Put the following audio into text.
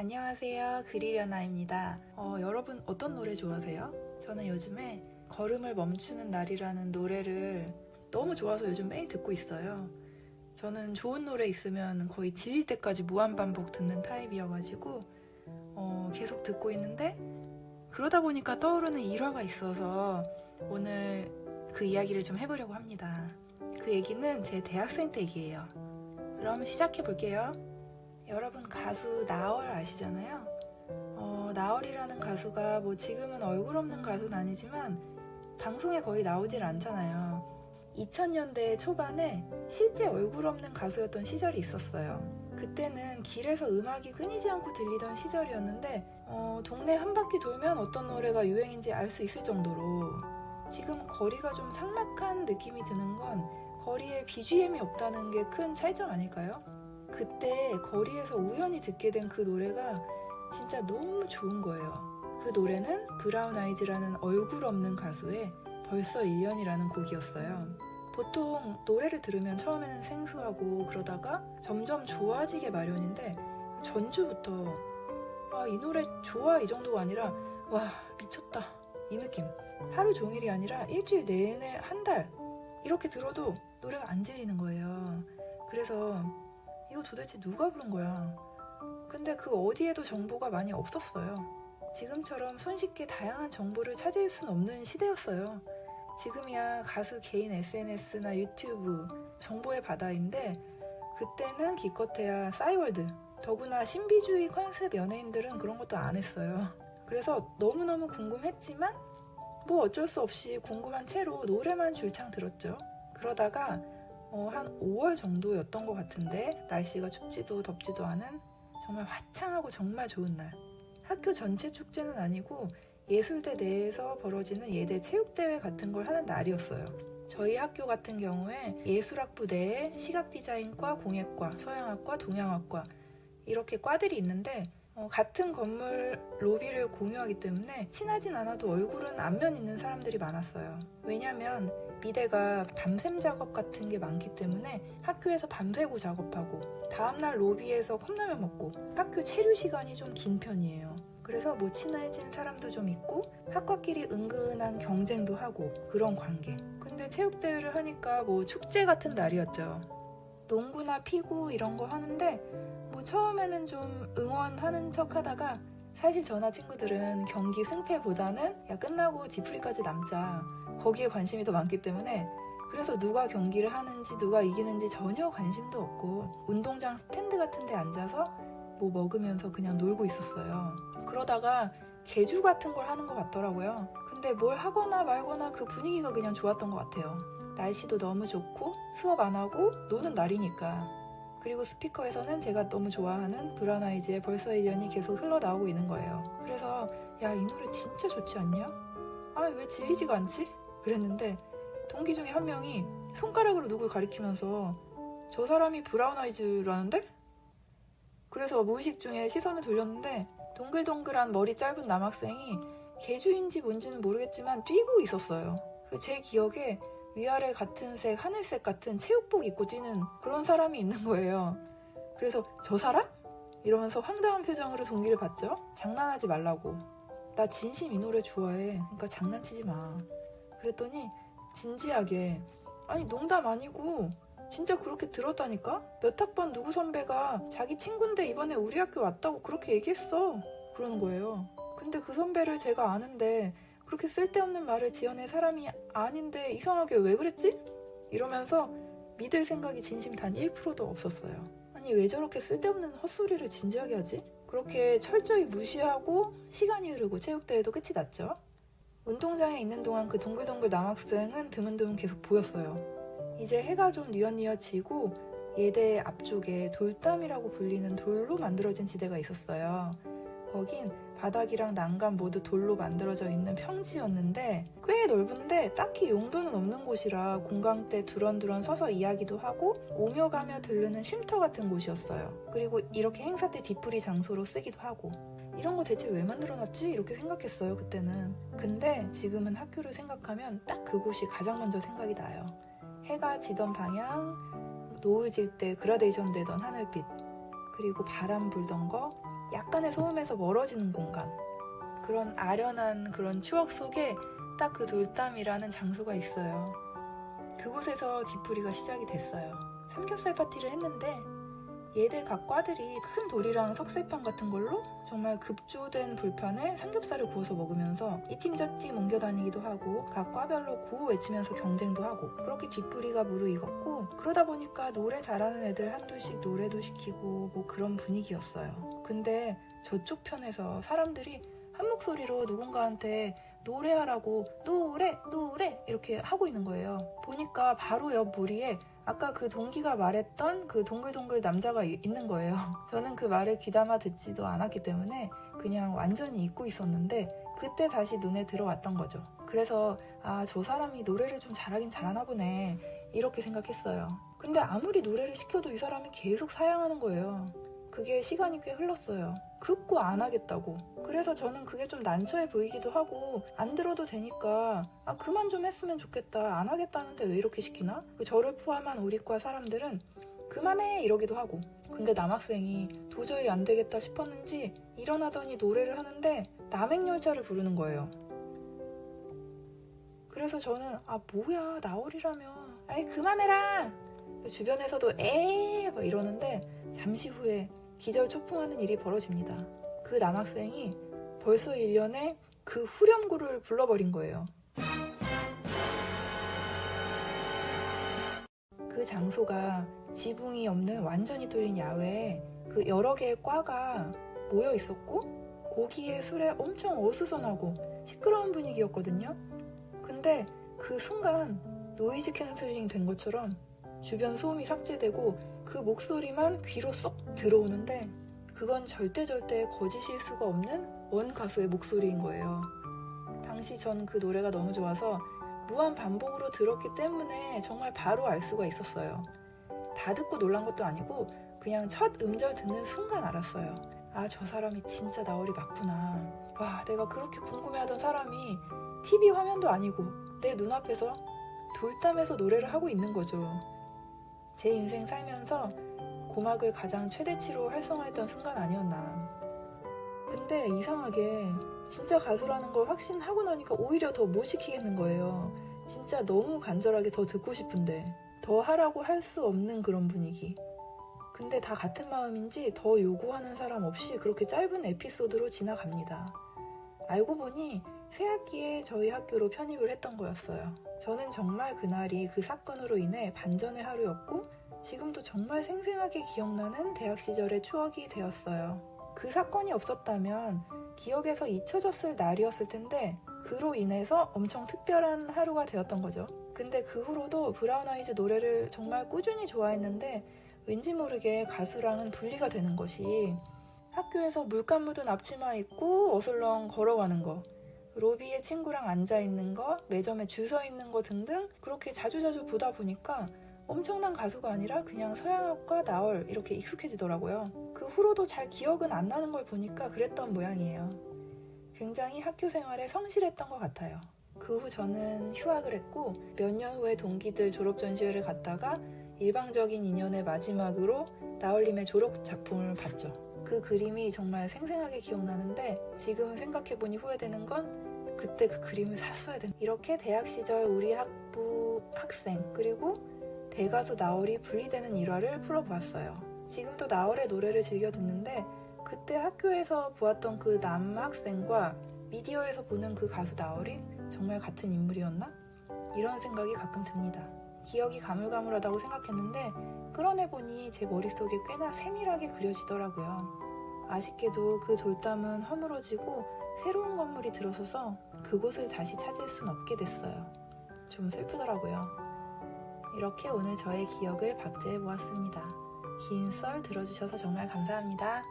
안녕하세요. 그리려나입니다. 어, 여러분 어떤 노래 좋아하세요? 저는 요즘에 걸음을 멈추는 날이라는 노래를 너무 좋아서 요즘 매일 듣고 있어요. 저는 좋은 노래 있으면 거의 질릴 때까지 무한반복 듣는 타입이어가지고 어, 계속 듣고 있는데 그러다 보니까 떠오르는 일화가 있어서 오늘 그 이야기를 좀 해보려고 합니다. 그 얘기는 제 대학생 때 얘기예요. 그럼 시작해 볼게요. 여러분 가수 나얼 아시잖아요? 어, 나얼이라는 가수가 뭐 지금은 얼굴 없는 가수는 아니지만 방송에 거의 나오질 않잖아요. 2000년대 초반에 실제 얼굴 없는 가수였던 시절이 있었어요. 그때는 길에서 음악이 끊이지 않고 들리던 시절이었는데 어, 동네 한 바퀴 돌면 어떤 노래가 유행인지 알 수 있을 정도로 지금 거리가 좀 삭막한 느낌이 드는 건 거리에 BGM이 없다는 게 큰 차이점 아닐까요? 그때 거리에서 우연히 듣게 된 그 노래가 진짜 너무 좋은 거예요. 그 노래는 브라운 아이즈라는 얼굴 없는 가수의 벌써 1년이라는 곡이었어요. 보통 노래를 들으면 처음에는 생소하고 그러다가 점점 좋아지게 마련인데 전주부터 아, 이 노래 좋아 이 정도가 아니라 와 미쳤다 이 느낌 하루 종일이 아니라 일주일 내내 한 달 이렇게 들어도 노래가 안 질리는 거예요. 그래서 이거 도대체 누가 부른 거야? 근데 그 어디에도 정보가 많이 없었어요. 지금처럼 손쉽게 다양한 정보를 찾을 순 없는 시대였어요. 지금이야 가수 개인 SNS나 유튜브 정보의 바다인데 그때는 기껏해야 싸이월드 더구나 신비주의 컨셉 연예인들은 그런 것도 안 했어요. 그래서 너무너무 궁금했지만 뭐 어쩔 수 없이 궁금한 채로 노래만 줄창 들었죠. 그러다가 어, 한 5월 정도였던 것 같은데 날씨가 춥지도 덥지도 않은 정말 화창하고 정말 좋은 날. 학교 전체 축제는 아니고 예술대 내에서 벌어지는 예대 체육대회 같은 걸 하는 날이었어요. 저희 학교 같은 경우에 예술학부 내에 시각디자인과, 공예과, 서양학과, 동양학과 이렇게 과들이 있는데 어, 같은 건물 로비를 공유하기 때문에 친하진 않아도 얼굴은 안면 있는 사람들이 많았어요. 왜냐면 미대가 밤샘 작업 같은 게 많기 때문에 학교에서 밤새고 작업하고 다음날 로비에서 컵라면 먹고 학교 체류 시간이 좀 긴 편이에요. 그래서 뭐 친해진 사람도 좀 있고 학과끼리 은근한 경쟁도 하고 그런 관계. 근데 체육대회를 하니까 뭐 축제 같은 날이었죠. 농구나 피구 이런 거 하는데 뭐 처음에는 좀 응원하는 척 하다가 사실 저나 친구들은 경기 승패보다는 야 끝나고 뒤풀이까지 남자 거기에 관심이 더 많기 때문에 그래서 누가 경기를 하는지 누가 이기는지 전혀 관심도 없고 운동장 스탠드 같은 데 앉아서 뭐 먹으면서 그냥 놀고 있었어요. 그러다가 개주 같은 걸 하는 것 같더라고요. 근데 뭘 하거나 말거나 그 분위기가 그냥 좋았던 것 같아요. 날씨도 너무 좋고 수업 안 하고 노는 날이니까. 그리고 스피커에서는 제가 너무 좋아하는 브라운 아이즈의 벌써 1년이 계속 흘러나오고 있는 거예요. 그래서 야 이 노래 진짜 좋지 않냐? 아 왜 질리지가 않지? 그랬는데 동기 중에 한 명이 손가락으로 누굴 가리키면서 저 사람이 브라운 아이즈라는데? 그래서 무의식 중에 시선을 돌렸는데 동글동글한 머리 짧은 남학생이 개주인지 뭔지는 모르겠지만 뛰고 있었어요. 제 기억에 위아래 같은 색, 하늘색 같은 체육복 입고 뛰는 그런 사람이 있는 거예요. 그래서 저 사람? 이러면서 황당한 표정으로 동기를 봤죠. 장난하지 말라고. 나 진심 이 노래 좋아해. 그러니까 장난치지 마. 그랬더니 진지하게 아니 농담 아니고 진짜 그렇게 들었다니까? 몇 학번 누구 선배가 자기 친구인데 이번에 우리 학교 왔다고 그렇게 얘기했어. 그러는 거예요. 근데 그 선배를 제가 아는데 그렇게 쓸데없는 말을 지어낸 사람이 아닌데 이상하게 왜 그랬지? 이러면서 믿을 생각이 진심 단 1%도 없었어요. 아니 왜 저렇게 쓸데없는 헛소리를 진지하게 하지? 그렇게 철저히 무시하고 시간이 흐르고 체육대회도 끝이 났죠. 운동장에 있는 동안 그 동글동글 남학생은 드문드문 계속 보였어요. 이제 해가 좀 뉘엿뉘엿 지고 예대 앞쪽에 돌담이라고 불리는 돌로 만들어진 지대가 있었어요. 거긴 바닥이랑 난간 모두 돌로 만들어져 있는 평지였는데 꽤 넓은데 딱히 용도는 없는 곳이라 공강 때 두런두런 서서 이야기도 하고 오며 가며 들르는 쉼터 같은 곳이었어요. 그리고 이렇게 행사 때 뒤풀이 장소로 쓰기도 하고 이런 거 대체 왜 만들어놨지? 이렇게 생각했어요 그때는. 근데 지금은 학교를 생각하면 딱 그곳이 가장 먼저 생각이 나요. 해가 지던 방향, 노을 질 때 그라데이션 되던 하늘빛, 그리고 바람 불던 거, 약간의 소음에서 멀어지는 공간. 그런 아련한 그런 추억 속에 딱 그 돌담이라는 장소가 있어요. 그곳에서 뒤풀이가 시작이 됐어요. 삼겹살 파티를 했는데 얘들 각 과들이 큰 돌이랑 석쇠판 같은 걸로 정말 급조된 불판에 삼겹살을 구워서 먹으면서 이 팀 저 팀 옮겨 다니기도 하고 각 과별로 구호 외치면서 경쟁도 하고 그렇게 뒷풀이가 무르익었고 그러다 보니까 노래 잘하는 애들 한둘씩 노래도 시키고 뭐 그런 분위기였어요. 근데 저쪽 편에서 사람들이 한 목소리로 누군가한테 노래하라고 노래 노래 이렇게 하고 있는 거예요. 보니까 바로 옆 무리에 아까 그 동기가 말했던 그 동글동글 남자가 이- 있는 거예요. 저는 그 말을 귀담아 듣지도 않았기 때문에 그냥 완전히 잊고 있었는데 그때 다시 눈에 들어왔던 거죠. 그래서 아, 저 사람이 노래를 좀 잘하긴 잘하나 보네. 이렇게 생각했어요. 근데 아무리 노래를 시켜도 이 사람이 계속 사양하는 거예요. 그게 시간이 꽤 흘렀어요. 극구 안 하겠다고. 그래서 저는 그게 좀 난처해 보이기도 하고 안 들어도 되니까 아 그만 좀 했으면 좋겠다. 안 하겠다는데 왜 이렇게 시키나? 그 저를 포함한 우리과 사람들은 그만해 이러기도 하고. 근데 남학생이 도저히 안 되겠다 싶었는지 일어나더니 노래를 하는데 남행열차를 부르는 거예요. 그래서 저는 아 뭐야 나월이라며 아이 그만해라 주변에서도 에이 막 이러는데 잠시 후에 기절 초풍하는 일이 벌어집니다. 그 남학생이 벌써 1년에 그 후렴구를 불러버린 거예요. 그 장소가 지붕이 없는 완전히 뚫린 야외에 그 여러 개의 과가 모여 있었고 고기의 술에 엄청 어수선하고 시끄러운 분위기였거든요. 근데 그 순간 노이즈 캔슬링 된 것처럼 주변 소음이 삭제되고 그 목소리만 귀로 쏙 들어오는데 그건 절대 절대 거짓일 수가 없는 원 가수의 목소리인 거예요. 당시 전 그 노래가 너무 좋아서 무한 반복으로 들었기 때문에 정말 바로 알 수가 있었어요. 다 듣고 놀란 것도 아니고 그냥 첫 음절 듣는 순간 알았어요. 아, 저 사람이 진짜 나월이 맞구나. 와, 내가 그렇게 궁금해하던 사람이 TV 화면도 아니고 내 눈앞에서 돌담에서 노래를 하고 있는 거죠. 제 인생 살면서 고막을 가장 최대치로 활성화했던 순간 아니었나. 근데 이상하게 진짜 가수라는 걸 확신하고 나니까 오히려 더 못 시키겠는 거예요. 진짜 너무 간절하게 더 듣고 싶은데 더 하라고 할 수 없는 그런 분위기. 근데 다 같은 마음인지 더 요구하는 사람 없이 그렇게 짧은 에피소드로 지나갑니다. 알고 보니 새 학기에 저희 학교로 편입을 했던 거였어요. 저는 정말 그날이 그 사건으로 인해 반전의 하루였고 지금도 정말 생생하게 기억나는 대학 시절의 추억이 되었어요. 그 사건이 없었다면 기억에서 잊혀졌을 날이었을 텐데 그로 인해서 엄청 특별한 하루가 되었던 거죠. 근데 그 후로도 브라운 아이즈 노래를 정말 꾸준히 좋아했는데 왠지 모르게 가수랑은 분리가 되는 것이 학교에서 물감 묻은 앞치마 입고 어슬렁 걸어가는 거 로비에 친구랑 앉아 있는 거, 매점에 줄 서 있는 거 등등 그렇게 자주자주 보다 보니까 엄청난 가수가 아니라 그냥 서양학과 나얼 이렇게 익숙해지더라고요. 그 후로도 잘 기억은 안 나는 걸 보니까 그랬던 모양이에요. 굉장히 학교 생활에 성실했던 것 같아요. 그 후 저는 휴학을 했고 몇 년 후에 동기들 졸업 전시회를 갔다가 일방적인 인연의 마지막으로 나얼님의 졸업 작품을 봤죠. 그 그림이 정말 생생하게 기억나는데 지금 생각해보니 후회되는 건 그때 그 그림을 샀어야 된다. 이렇게 대학 시절 우리 학부 학생 그리고 대가수 나얼이 분리되는 일화를 풀어보았어요. 지금도 나얼의 노래를 즐겨 듣는데 그때 학교에서 보았던 그 남학생과 미디어에서 보는 그 가수 나얼이 정말 같은 인물이었나? 이런 생각이 가끔 듭니다. 기억이 가물가물하다고 생각했는데 끌어내보니 제 머릿속에 꽤나 세밀하게 그려지더라고요. 아쉽게도 그 돌담은 허물어지고 새로운 건물이 들어서서 그곳을 다시 찾을 순 없게 됐어요. 좀 슬프더라고요. 이렇게 오늘 저의 기억을 박제해 보았습니다. 긴 썰 들어주셔서 정말 감사합니다.